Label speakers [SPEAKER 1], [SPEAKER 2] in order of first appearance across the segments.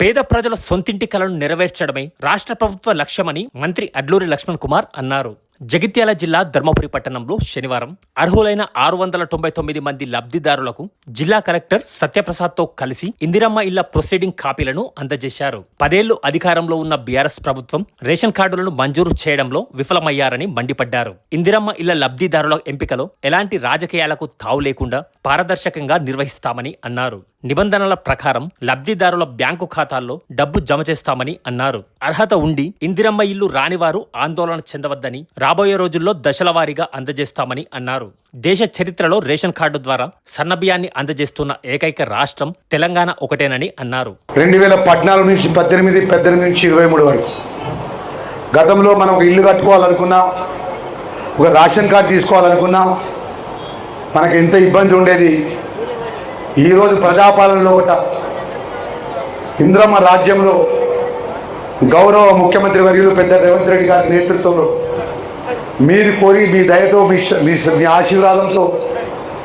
[SPEAKER 1] పేద ప్రజల సొంతింటి కలను నెరవేర్చడమే రాష్ట్ర ప్రభుత్వ లక్ష్యమని మంత్రి అడ్లూరి లక్ష్మణ్ కుమార్ అన్నారు. జగిత్యాల జిల్లా ధర్మపురి పట్టణంలో శనివారం అర్హులైన ఆరు వందల తొంభై తొమ్మిది మంది లబ్ధిదారులకు జిల్లా కలెక్టర్ సత్యప్రసాద్తో కలిసి ఇందిరమ్మ ఇళ్ళ ప్రొసీడింగ్ కాపీలను అందజేశారు. పదేళ్ళు అధికారంలో ఉన్న బీఆర్ఎస్ ప్రభుత్వం రేషన్ కార్డులను మంజూరు చేయడంలో విఫలమయ్యారని మండిపడ్డారు. ఇందిరమ్మ ఇళ్ళ లబ్ధిదారుల ఎంపికలో ఎలాంటి రాజకీయాలకు తావు లేకుండా పారదర్శకంగా నిర్వహిస్తామని అన్నారు. నిబంధనల ప్రకారం లబ్ధిదారుల బ్యాంకు ఖాతాల్లో డబ్బు జమ చేస్తామని అన్నారు. అర్హత ఉండి ఇందిరమ్మ ఇల్లు రానివారు ఆందోళన చెందవద్దని రాబోయే రోజుల్లో దశల వారీగా అందజేస్తామని అన్నారు. దేశ చరిత్రలో రేషన్ కార్డు ద్వారా సన్నబియ్యాన్ని అందజేస్తున్న ఏకైక రాష్ట్రం తెలంగాణ ఒకటేనని అన్నారు.
[SPEAKER 2] రెండు వేల పద్నాలుగు నుంచి పద్దెనిమిది పద్దెనిమిది నుంచి ఇరవై మూడు వరకు. గతంలో మనం ఒక ఇల్లు కట్టుకోవాలనుకున్నా ఒక రేషన్ కార్డు తీసుకోవాలనుకున్నా మనకు ఎంత ఇబ్బంది ఉండేది. ఈరోజు ప్రజాపాలనలో ఒకట ఇంద్రమ్మ రాజ్యంలో గౌరవ ముఖ్యమంత్రి వర్యులు పెద్ద రేవంత్ రెడ్డి గారి నేతృత్వంలో మీరు కోరి మీ దయతో మీ మీ ఆశీర్వాదంతో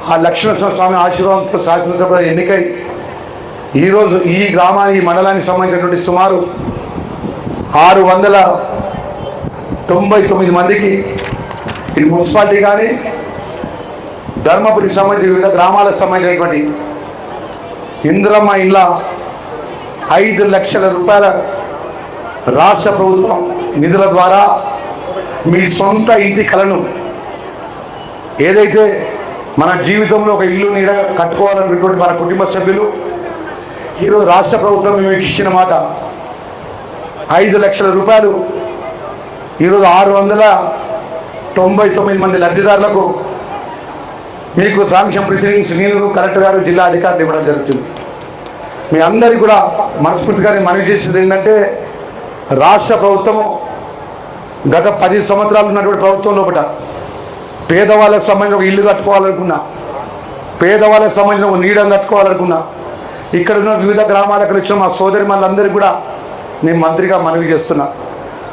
[SPEAKER 2] ఆ లక్ష్మణ స్వామి ఆశీర్వాదంతో శాసనసభ ఎన్నికై ఈరోజు ఈ గ్రామానికి ఈ మండలానికి సంబంధించినటువంటి సుమారు ఆరు వందల తొంభై తొమ్మిది మందికి ఇది మున్సిపాలిటీ కానీ ధర్మపురికి సంబంధించిన వివిధ గ్రామాలకు సంబంధించినటువంటి ఇంద్రమ్మ ఇళ్ళ ఐదు లక్షల రూపాయల రాష్ట్ర ప్రభుత్వం నిధుల ద్వారా మీ సొంత ఇంటి కలను ఏదైతే మన జీవితంలో ఒక ఇల్లు నీడ కట్టుకోవాలనుకున్నటువంటి మన కుటుంబ సభ్యులు ఈరోజు రాష్ట్ర ప్రభుత్వం మీకు ఇచ్చిన మాట ఐదు లక్షల రూపాయలు ఈరోజు ఆరు వందల తొంభై తొమ్మిది మంది లబ్ధిదారులకు మీకు సాంక్షన్ ప్రొసీడింగ్స్ నేను కలెక్టర్ గారు జిల్లా అధికారులు ఇవ్వడం జరుగుతుంది. మీ అందరికీ కూడా మనస్ఫూర్తిగా మనవి చేసేది ఏంటంటే రాష్ట్ర ప్రభుత్వము గత పది సంవత్సరాలు ఉన్నటువంటి ప్రభుత్వం లోపల పేదవాళ్ళకు సంబంధించిన ఒక ఇల్లు కట్టుకోవాలనుకున్నా పేదవాళ్ళకు సంబంధించిన ఒక నీడను కట్టుకోవాలనుకున్నా ఇక్కడ ఉన్న వివిధ గ్రామాలకు వచ్చిన మా సోదరి మనందరికీ కూడా నేను మంత్రిగా మనవి చేస్తున్నా.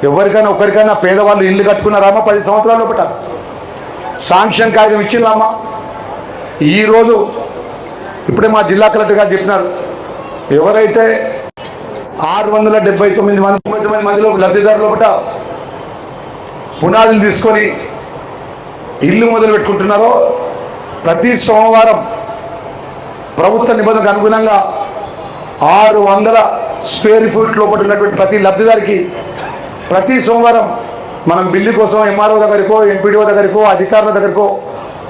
[SPEAKER 2] ఎవరికైనా ఒకరికైనా పేదవాళ్ళు ఇల్లు కట్టుకున్నారామా పది సంవత్సరాల లోపల శాంక్షన్ కాగితం ఇచ్చిందామా ఈరోజు ఇప్పుడే మా జిల్లా కలెక్టర్ గారు చెప్పినారు ఎవరైతే ఆరు వందల డెబ్బై తొమ్మిది మంది తొంభై తొమ్మిది మందిలో లబ్ధిదారుల లోపల పునాదులు తీసుకొని ఇల్లు మొదలు పెట్టుకుంటున్నారో ప్రతి సోమవారం ప్రభుత్వ నిబంధనకు అనుగుణంగా ఆరు వందల స్క్వేర్ ఫీట్ లోపల ఉన్నటువంటి ప్రతి లబ్ధిదారికి ప్రతి సోమవారం మనం బిల్లు కోసం ఎంఆర్ఓ దగ్గరికో ఎంపీడీఓ దగ్గరికో అధికారుల దగ్గరికో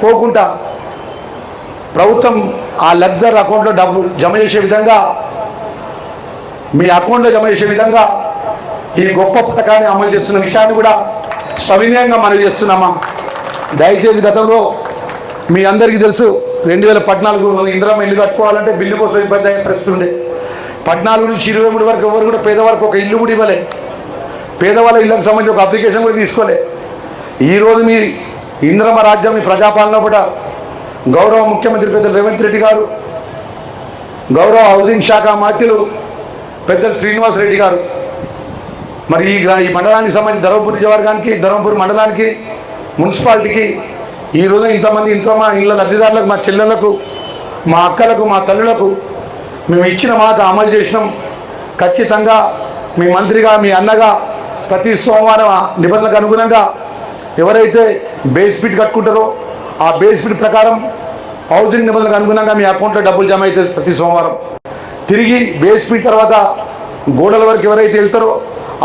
[SPEAKER 2] పోకుండా ప్రభుత్వం ఆ లబ్ధిదారు అకౌంట్లో డబ్బు జమ చేసే విధంగా మీ అకౌంట్లో జమ చేసే విధంగా ఈ గొప్ప పథకాన్ని అమలు చేస్తున్న విషయాన్ని కూడా సవినయంగా మనం చేస్తున్నామా? దయచేసి గతంలో మీ అందరికీ తెలుసు రెండు వేల పద్నాలుగు ఇందిరమ్మ ఇల్లు కట్టుకోవాలంటే బిల్లు కోసం ఇబ్బంది అయ్యే పరిస్థితి ఉండే పద్నాలుగు నుంచి ఇరవై మూడు వరకు ఎవరు కూడా పేదవారికి ఒక ఇల్లు కూడా ఇవ్వలే. పేదవాళ్ళ ఇళ్ళకి సంబంధించి ఒక అప్లికేషన్ కూడా తీసుకోలే. ఈరోజు మీ ఇంద్రమ రాజ్యం మీ ప్రజాపాలన కూడా గౌరవ ముఖ్యమంత్రి పెద్దలు రేవంత్ రెడ్డి గారు గౌరవ హౌసింగ్ శాఖ మాత్యులు పెద్దలు శ్రీనివాస్ రెడ్డి గారు మరి ఈ గ్రా- ఈ మండలానికి సంబంధించి ధర్మపూర్ నియోజకవర్గానికి ధర్మపూర్ మండలానికి మున్సిపాలిటీకి ఈ రోజు ఇంతమంది ఇంత మా ఇళ్ళ లబ్ధిదారులకు మా చెల్లెలకు మా అక్కలకు మా తల్లులకు మేము ఇచ్చిన మాట అమలు చేసినాం. ఖచ్చితంగా మీ మంత్రిగా మీ అన్నగా ప్రతి సోమవారం ఆ నిబంధనలకు అనుగుణంగా ఎవరైతే బేస్ ఫిట్ కట్టుకుంటారో ఆ బేస్ ఫిట్ ప్రకారం హౌసింగ్ నిబంధనలకు అనుగుణంగా మీ అకౌంట్లో డబ్బులు జమ అవుతుంది ప్రతి సోమవారం. తిరిగి బేస్ ఫీట్ తర్వాత గోడల వరకు ఎవరైతే వెళ్తారో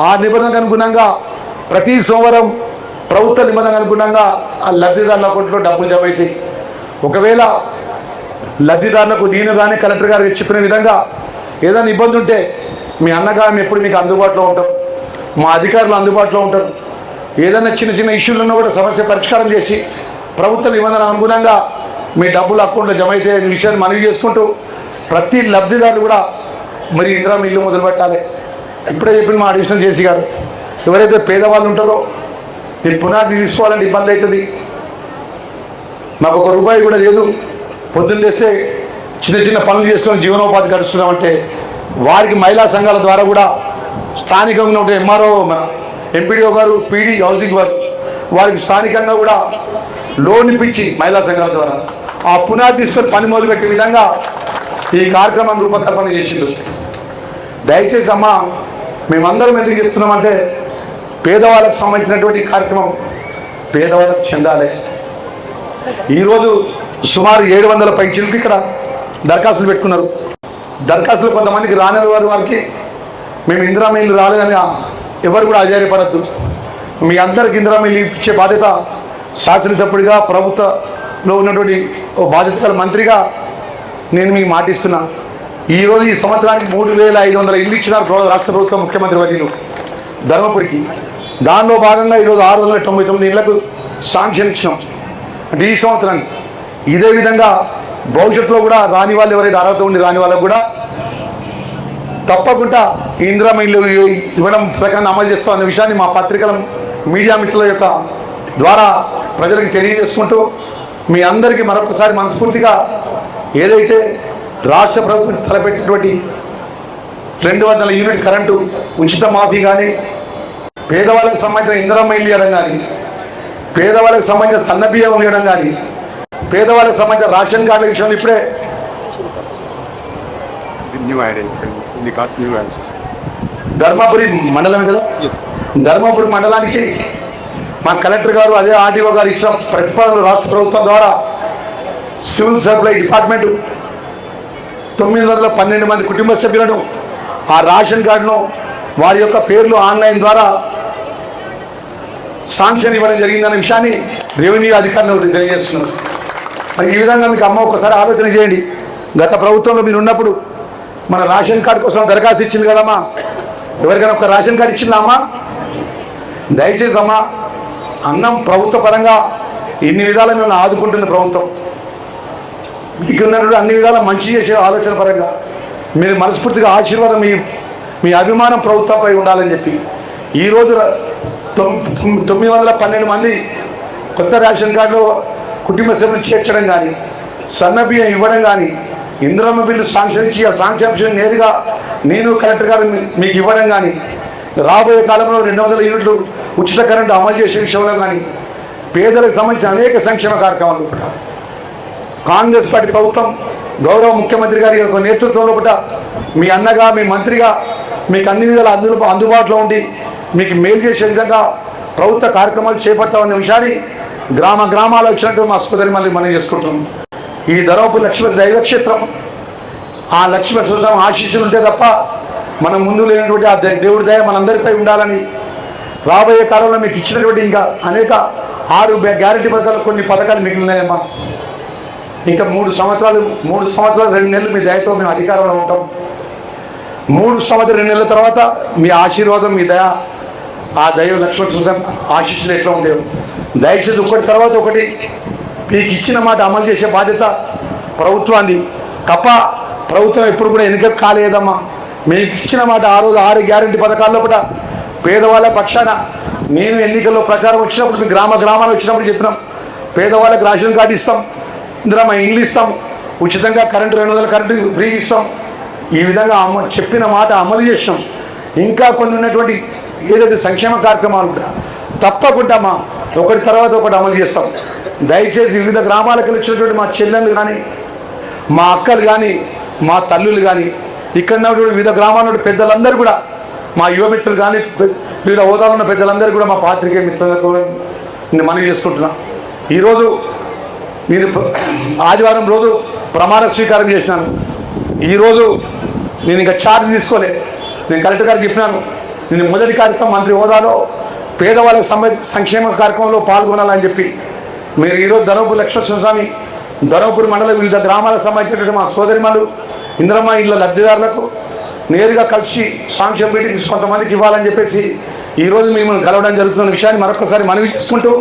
[SPEAKER 2] ఆ నిబంధనకు అనుగుణంగా ప్రతి సోమవారం ప్రభుత్వ నిబంధనకు అనుగుణంగా ఆ లబ్ధిదారుల అకౌంట్లో డబ్బులు జమ అవుతాయి. ఒకవేళ లబ్ధిదారులకు నేను కానీ కలెక్టర్ గారికి చెప్పిన విధంగా ఏదైనా ఇబ్బంది ఉంటే మీ అన్నగారం ఎప్పుడు మీకు అందుబాటులో ఉంటాం మా అధికారులు అందుబాటులో ఉంటారు. ఏదైనా చిన్న చిన్న ఇష్యూలు ఉన్నా కూడా సమస్య పరిష్కారం చేసి ప్రభుత్వ నిబంధన అనుగుణంగా మీ డబ్బులు అకౌంట్లో జమ అయితే విషయాన్ని మనవి చేసుకుంటూ ప్రతి లబ్ధిదారులు కూడా మరి ఇందిరా ఇల్లు మొదలు పెట్టాలి ఇప్పుడే చెప్పిన మా అడిషనల్ జేసీ గారు. ఎవరైతే పేదవాళ్ళు ఉంటారో మీరు పునాది తీసుకోవాలంటే ఇబ్బంది అవుతుంది మాకు ఒక రూపాయి కూడా లేదు. పొద్దున్న చేస్తే చిన్న చిన్న పనులు చేసుకొని జీవనోపాధి గడుస్తున్నామంటే వారికి మహిళా సంఘాల ద్వారా కూడా స్థానికంగా ఉంటే ఎంఆర్ఓ మన ఎంపీడీఓ గారు పీడీ హౌసింగ్ వారు వారికి స్థానికంగా కూడా లోన్ ఇప్పించి మహిళా సంఘాల ద్వారా ఆ పునాది తీసుకొని పని మొదలుపెట్టే విధంగా ఈ కార్యక్రమం రూపకల్పన చేసింది దయచేసి అమ్మ మేమందరం ఎందుకు చెప్తున్నామంటే పేదవాళ్ళకు సంబంధించినటువంటి కార్యక్రమం పేదవాళ్ళకు చెందాలి. ఈరోజు సుమారు ఏడు వందల పైచీలకు ఇక్కడ దరఖాస్తులు పెట్టుకున్నారు. దరఖాస్తులు కొంతమందికి రాని వారి వారికి మేము ఇందిరా రాలేదని ఎవరు కూడా ఆశ్చర్యపడద్దు. మీ అందరికి ఇందిరా ఇచ్చే బాధ్యత శాసనసభ్యుడిగా ప్రభుత్వంలో ఉన్నటువంటి ఓ బాధ్యత మంత్రిగా నేను మీకు మాటిస్తున్నా ఈరోజు ఈ సంవత్సరానికి మూడు వేల ఐదు వందల ఇల్లు ఇచ్చినారు రాష్ట్ర ప్రభుత్వం ముఖ్యమంత్రి వర్యులు ధర్మపురికి. దానిలో భాగంగా ఈరోజు ఆరు వందల తొంభై తొమ్మిది ఇళ్ళకు శాంక్షన్ ఇచ్చినాం. అంటే ఈ సంవత్సరానికి. ఇదే విధంగా భవిష్యత్తులో కూడా రాని వాళ్ళు ఎవరైతే అర్హత ఉండి రాని వాళ్ళకు కూడా తప్పకుండా ఇందిరామ ఇల్లు ఇవ్వడం ప్రకారం అమలు చేస్తాం విషయాన్ని మా పత్రికల మీడియా మిత్రుల యొక్క ద్వారా ప్రజలకు తెలియజేసుకుంటూ మీ అందరికీ మరొకసారి మనస్ఫూర్తిగా ఏదైతే రాష్ట్ర ప్రభుత్వం తలపెట్టినటువంటి రెండు వందల యూనిట్ కరెంటు ఉచిత మాఫీ కానీ పేదవాళ్ళకి సంబంధించిన ఇందిరా మైళ్ళు ఇవ్వడం కానీ పేదవాళ్ళకి సంబంధించిన సన్నబియ్యం ఇవ్వడం కానీ పేదవాళ్ళకి సంబంధించిన రేషన్ కార్డుల విషయంలో ఇప్పుడే. ధర్మపురి మండలం కదా. ధర్మపురి మండలానికి మా కలెక్టర్ గారు అదే ఆర్డీఓ గారు ఇచ్చిన ప్రతిపాదనలు రాష్ట్ర ప్రభుత్వం ద్వారా సివిల్ సప్లై డిపార్ట్మెంట్ తొమ్మిది వందల పన్నెండు మంది కుటుంబ సభ్యులను ఆ రేషన్ కార్డును వారి యొక్క పేర్లు ఆన్లైన్ ద్వారా శాంక్షన్ ఇవ్వడం జరిగిందనే విషయాన్ని రెవెన్యూ అధికారులు తెలియజేస్తున్నారు మరి ఈ విధంగా మీకు అమ్మ ఒకసారి ఆలోచన చేయండి. గత ప్రభుత్వంలో మీరు ఉన్నప్పుడు మన రేషన్ కార్డు కోసం దరఖాస్తు ఇచ్చింది కదమ్మా? ఎవరికైనా ఒక రేషన్ కార్డు ఇచ్చిందా అమ్మా? దయచేసి అమ్మా అన్నం ప్రభుత్వ పరంగా ఇన్ని విధాలు మిమ్మల్ని ఆదుకుంటున్న ప్రభుత్వం. మీకు ఉన్నటువంటి అన్ని విధాలా మంచి చేసే ఆలోచన పరంగా మీరు మనస్ఫూర్తిగా ఆశీర్వాదం మీ మీ అభిమానం ప్రభుత్వంపై ఉండాలని చెప్పి ఈరోజు తొమ్మిది వందల పన్నెండు మంది కొత్త రేషన్ కార్డులో కుటుంబ సభ్యులు చేర్చడం కానీ సన్న బియ్యం ఇవ్వడం కానీ ఇంద్రమ్మ బిల్లు శాంక్షన్ ఇచ్చి ఆ శాంక్షన్ నేరుగా నేను కలెక్టర్ గారు మీకు ఇవ్వడం కానీ రాబోయే కాలంలో రెండు వందల యూనిట్లు ఉచిత కరెంటు అమలు చేసే విషయంలో కానీ పేదలకు సంబంధించిన అనేక సంక్షేమ కార్యక్రమాలు కూడా కాంగ్రెస్ పార్టీ ప్రభుత్వం గౌరవ ముఖ్యమంత్రి గారి యొక్క నేతృత్వంలో కూడా మీ అన్నగా మీ మంత్రిగా మీకు అన్ని విధాల అందు అందుబాటులో ఉండి మీకు మేలు చేసే విధంగా ప్రభుత్వ కార్యక్రమాలు చేపడతామనే విషయాన్ని గ్రామ గ్రామాలు వచ్చినట్టు మా సోదరి మళ్ళీ మనం చేసుకుంటున్నాం. ఈ ధర్మపురి లక్ష్మీ దైవక్షేత్రం ఆ లక్ష్మీ స్వామి ఆశీస్సులు ఉంటే తప్ప మనం ముందు లేనటువంటి ఆ దే- దేవుడి దయ మనందరిపై ఉండాలని రాబోయే కాలంలో మీకు ఇచ్చినటువంటి ఇంకా అనేక ఆరు గ్యారెంటీ పథకాలు కొన్ని పథకాలు మిగిలినాయమ్మా. ఇంకా మూడు సంవత్సరాలు మూడు సంవత్సరాలు రెండు నెలలు మీ దయతో మేము అధికారంలో ఉంటాం. మూడు సంవత్సరాలు రెండు నెలల తర్వాత మీ ఆశీర్వాదం మీ దయ ఆ దైవ లక్ష్మణ సుతం ఆశీస్సులు ఎట్లా ఉండేవి? దయచేసి ఒకటి తర్వాత ఒకటి మీకు ఇచ్చిన మాట అమలు చేసే బాధ్యత ప్రభుత్వాన్ని తప్ప ప్రభుత్వం ఎప్పుడు కూడా ఎన్నిక కాలేదమ్మా. మీకు ఇచ్చిన మాట ఆ రోజు ఆరు గ్యారంటీ పథకాల్లో కూడా పేదవాళ్ళ పక్షాన నేను ఎన్నికల్లో ప్రచారం వచ్చినప్పుడు మీ గ్రామ గ్రామాలు వచ్చినప్పుడు చెప్పినాం. పేదవాళ్ళకి రేషన్ కార్డు ఇస్తాం. ఇందులో మా ఇంగ్లీష్ ఇస్తాం. ఉచితంగా కరెంటు రెండు వందల కరెంటు ఫ్రీ ఇస్తాం. ఈ విధంగా అమ్మ చెప్పిన మాట అమలు చేసినాం. ఇంకా కొన్ని ఉన్నటువంటి ఏదైతే సంక్షేమ కార్యక్రమాలు కూడా తప్పకుండా మా ఒకటి తర్వాత ఒకటి అమలు చేస్తాం. దయచేసి వివిధ గ్రామాలకు వచ్చినటువంటి మా చెల్లెలు కానీ మా అక్కలు కానీ మా తల్లులు కానీ ఇక్కడ ఉన్నటువంటి వివిధ గ్రామాల పెద్దలందరూ కూడా మా యువమిత్రులు కానీ వివిధ హోదాలో ఉన్న పెద్దలందరూ కూడా మా పాత్రికేయ మిత్రులకు మనవి చేసుకుంటున్నాం. ఈరోజు నేను ఆదివారం రోజు ప్రమాణ స్వీకారం చేసినాను. ఈరోజు నేను ఇంకా ఛార్జ్ తీసుకోలే. నేను కలెక్టర్ గారికి చెప్పినాను. నేను మొదటి కార్యక్రమం మంత్రి హోదాలో పేదవాళ్ళ సమ సంక్షేమ కార్యక్రమంలో పాల్గొనాలని చెప్పి. మీరు ఈరోజు ధనవపూర్ లక్ష్మణ స్వామి ధర్మపురి మండలం వివిధ గ్రామాలకు సంబంధించినటువంటి మా సోదరిమలు ఇంద్రమ్మ ఇళ్ళ లబ్ధిదారులకు నేరుగా కలిసి సాంక్షన్ మీటింగ్స్ కొంతమందికి ఇవ్వాలని చెప్పేసి ఈరోజు మిమ్మల్ని కలవడం జరుగుతున్న విషయాన్ని మరొకసారి మనవి చేసుకుంటూ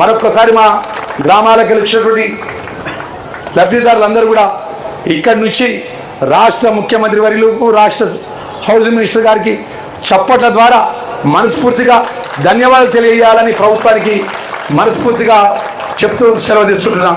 [SPEAKER 2] మరొకసారి మా గ్రామాలకు వచ్చినటువంటి లబ్ధిదారులందరూ కూడా ఇక్కడి నుంచి రాష్ట్ర ముఖ్యమంత్రి వర్యులకు రాష్ట్ర హౌసింగ్ మినిస్టర్ గారికి చప్పట్ల ద్వారా మనస్ఫూర్తిగా ధన్యవాదాలు తెలియజేయాలని ప్రభుత్వానికి మనస్ఫూర్తిగా చెప్తూ సెలవు తీసుకుంటున్నాం.